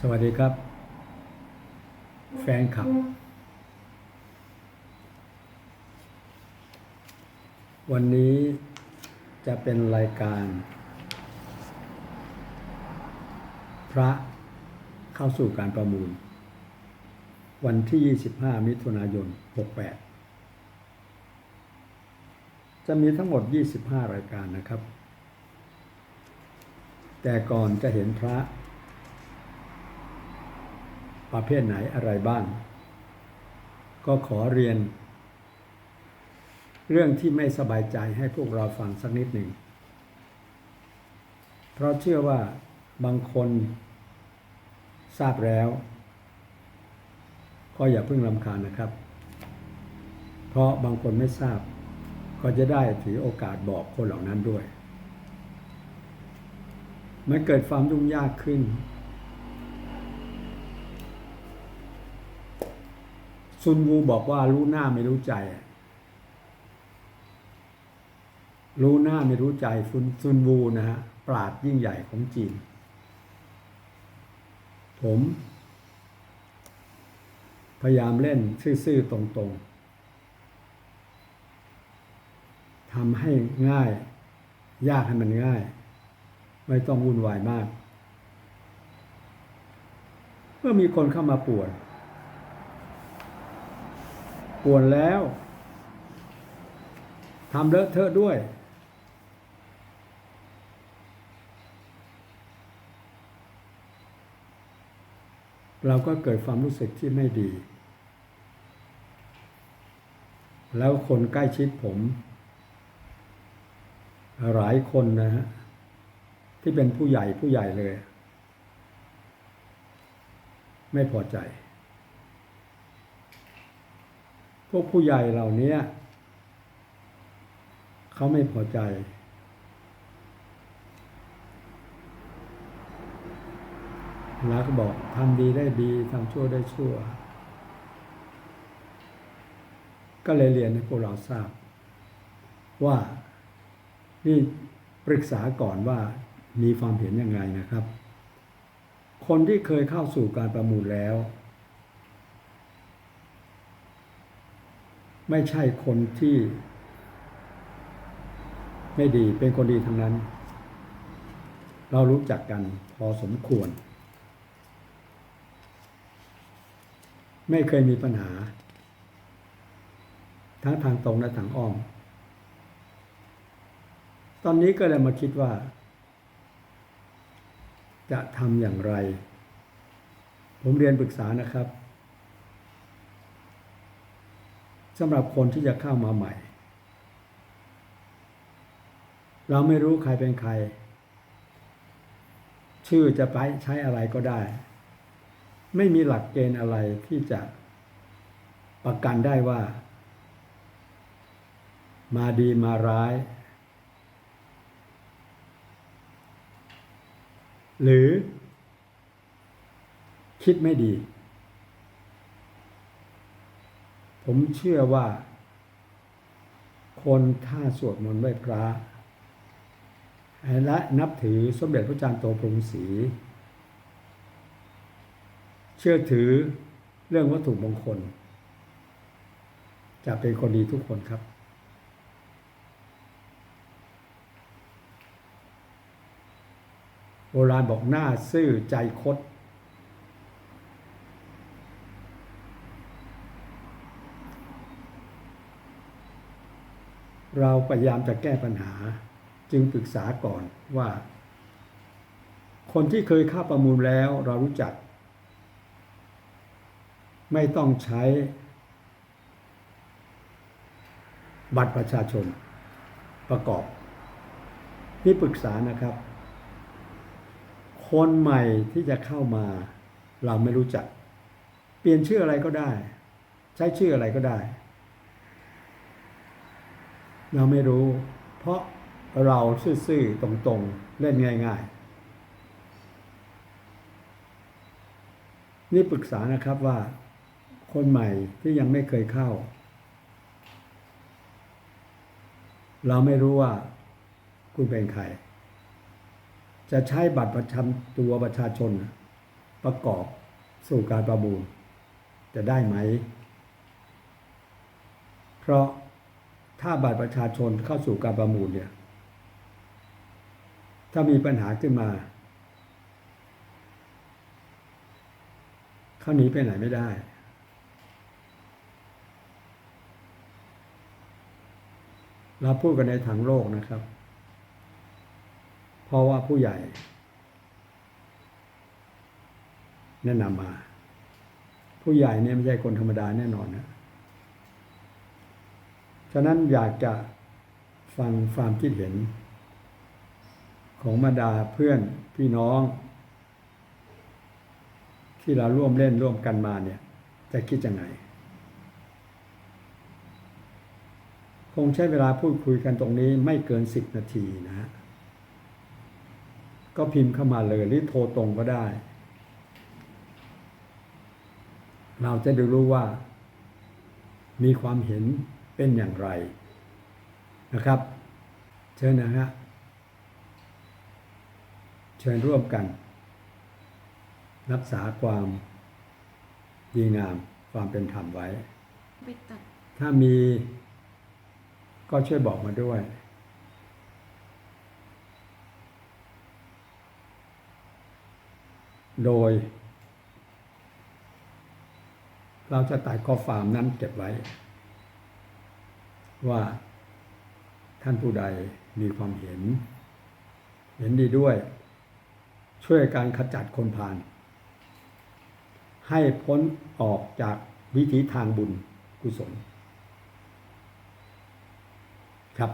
สวัสดีครับ แฟนคลับ วันนี้จะเป็นรายการ พระเข้าสู่การประมูล วันที่ 25 มิถุนายน 68 จะมีทั้งหมด 25 รายการนะครับ แต่ก่อนจะเห็นพระ ประเภทไหนอะไรบ้าง ก็ขอเรียน เรื่องที่ไม่สบายใจให้พวกเราฟังสักนิดหนึ่ง เพราะเชื่อว่าบางคนทราบแล้ว ก็อย่าเพิ่งลำคาญนะครับ เพราะบางคนไม่ทราบ ก็จะได้ถือโอกาสบอกคนเหล่านั้นด้วย มันเกิดความยุ่งยากขึ้น ซุนวูบอกว่ารู้หน้าไม่รู้ใจ รู้หน้าไม่รู้ใจซุนซุนวูนะฮะปราดยิ่งใหญ่ของจีน ผม พยายามเล่นซื่อๆตรงๆทำให้ง่าย ยากให้มันง่าย ไม่ต้องวุ่นวายมาก เมื่อมีคนเข้ามาป่วน ป่วนแล้วทำเลอะเทอะด้วย เราก็เกิดความรู้สึกที่ไม่ดี แล้วคนใกล้ชิดผม หลายคนนะฮะ ที่เป็นผู้ใหญ่ผู้ใหญ่เลย ไม่พอใจ พ วกผู้ใหญ่เหล่านี้เขาไม่พอใจ แล้วก็บอกทำดีได้ดีทำชั่วได้ชั่ว ก็เลยเรียนให้พวกเราทราบ ว่านี่ปรึกษาก่อนว่ามีความเห็นยังไงนะครับ คนที่เคยเข้าสู่การประมูลแล้ว ไม่ใช่คนที่ ไม่ดีเป็นคนดีทั้งนั้น เรารู้จักกันพอสมควร ไม่เคยมีปัญหา ทั้งทางตรงและทางอ้อม ตอนนี้ก็เลยมาคิดว่า จะทำอย่างไร ผมเรียนปรึกษานะครับ สำหรับคนที่จะเข้ามาใหม่ เราไม่รู้ใครเป็นใคร ชื่อจะไปใช้อะไรก็ได้ ไม่มีหลักเกณฑ์อะไรที่จะประกันได้ว่า มาดีมาร้าย หรือคิดไม่ดี ผมเชื่อว่า คนถ้าสวดมนต์ไหว้พระ และนับถือสมเด็จพระจารย์โตพรหมศรีเชื่อถือเรื่องวัตถุมงคล จะเป็นคนดีทุกคนครับ โบราณบอกหน้าซื่อใจคด เราพยายามจะแก้ปัญหา จึงปรึกษาก่อนว่า คนที่เคยเข้าประมูลแล้วเรารู้จัก ไม่ต้องใช้ บัตรประชาชนประกอบนี่ปรึกษานะครับ คนใหม่ที่จะเข้ามา เราไม่รู้จัก เปลี่ยนชื่ออะไรก็ได้ ใช้ชื่ออะไรก็ได้ เราไม่รู้ เพราะเราซื่อๆ ตรงๆ เล่นง่าย ๆ นี่ปรึกษานะครับว่า คนใหม่ที่ยังไม่เคยเข้า เราไม่รู้ว่าคุณเป็นใคร จะใช้บัตรประจำตัวประชาชน ประกอบสู่การประมูล จะได้ไหม เพราะ ถ้าบัตรประชาชนเข้าสู่การประมูลเนี่ย ถ้ามีปัญหาขึ้นมาเขาหนีไปไหนไม่ได้ เราพูดกันในทางโลกนะครับ เพราะว่าผู้ใหญ่ แนะนำมา ผู้ใหญ่เนี่ยไม่ใช่คนธรรมดาแน่นอนนะ ฉะนั้นอยากจะฟังความคิดเห็น ของบรรดาเพื่อนพี่น้อง ที่เราร่วมเล่นร่วมกันมาเนี่ยจะคิดยังไง คงใช้เวลาพูดคุยกันตรงนี้ไม่เกินสิบนาทีนะฮะก็พิมพ์เข้ามาเลยหรือโทรตรงก็ได้ เราจะได้รู้ว่า มีความเห็น เป็นอย่างไรนะครับ เชิญนะฮะเชิญร่วมกัน รักษาความดีงามความเป็นธรรมไว้ ถ้ามีก็ช่วยบอกมาด้วย โดย เราจะตัดข้อความนั้นเก็บไว้ ว่าท่านผู้ใดมีความเห็น เห็นดีด้วย ช่วยการขจัดคนผ่าน ให้พ้นออกจากวิถีทางบุญกุศลครับ